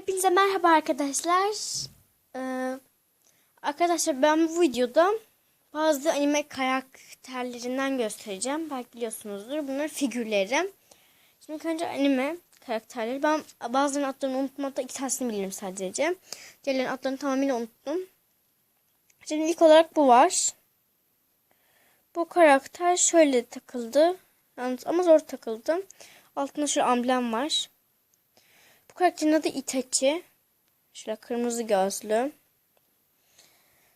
Hepinize merhaba arkadaşlar. Ee, arkadaşlar ben bu videoda bazı anime karakterlerinden göstereceğim. Belki biliyorsunuzdur. Bunlar figürleri. Şimdi önce anime karakterleri. Ben bazılarının adlarını unuttum. Hatta iki tanesini bilirim sadece. Diğerlerinin adlarını tamamıyla unuttum. Şimdi ilk olarak bu var. Bu karakter şöyle takıldı. Yalnız ama zor takıldı. Altında şu amblem var. Bu karakterin adı Itachi. Şöyle kırmızı gözlü.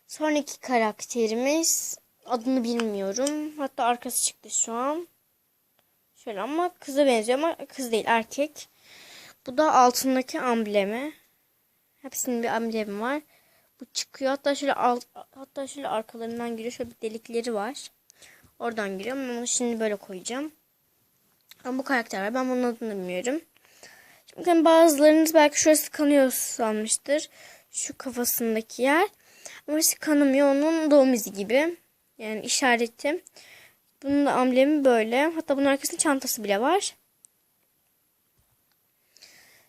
Sonraki karakterimiz adını bilmiyorum. Hatta arkası çıktı şu an. Şöyle ama kıza benziyor ama kız değil erkek. Bu da altındaki amblemi. Hepsinin bir amblemi var. Bu çıkıyor. Hatta şöyle alt, hatta şöyle arkalarından giriyor. Şöyle bir delikleri var. Oradan giriyor ama onu şimdi böyle koyacağım. Ama bu karakter var. Ben bunun adını bilmiyorum. Şimdi bazılarınız belki şurası kanıyor sanmıştır. Şu kafasındaki yer. Ama işte kanamıyor. Onun doğum izi gibi. Yani işareti. Bunun da amblemi böyle. Hatta bunun arkasında çantası bile var.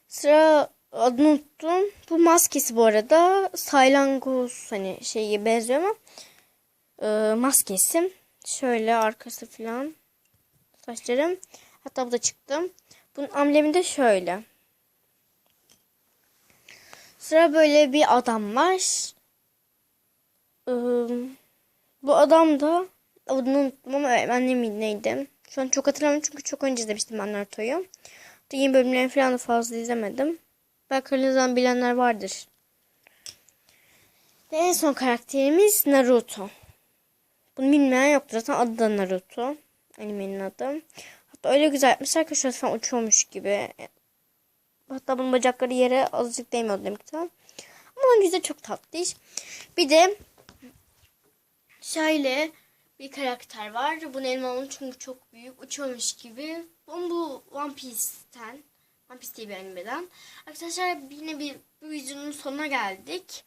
Sıra adını unuttum. Bu maskesi bu arada. Saylangoz hani şeyi benziyor ama e, maskesi. Şöyle arkası falan. Saçlarım. Hatta bu da çıktı. Bunun amblemi de şöyle. Sıra böyle bir adam var. Ee, bu adam da adını unuttum ama öğretmenliği neydi? Şu an çok hatırlamıyorum çünkü çok önce izlemiştim ben Naruto'yu. Yeni bölümlerini falan da fazla izlemedim. Belki aranızdan bilenler vardır. Ve en son karakterimiz Naruto. Bunu bilmeyen yoktur. Zaten adı da Naruto. Animenin adı. Hatta öyle güzel yapmışlar ki şurası falan uçuyormuş gibi. Hatta bunun bacakları yere azıcık değmiyordu demekten. Ama onun yüzü çok tatlı iş. Bir de şöyle bir karakter var. Bunun elmanın çünkü çok büyük. Uçuyormuş gibi. Bu, bu One Piece'ten. One Piece diye bir animeden. Arkadaşlar yine bir bu videonun sonuna geldik.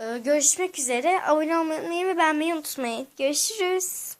Ee, görüşmek üzere. Abone olmayı ve beğenmeyi unutmayın. Görüşürüz.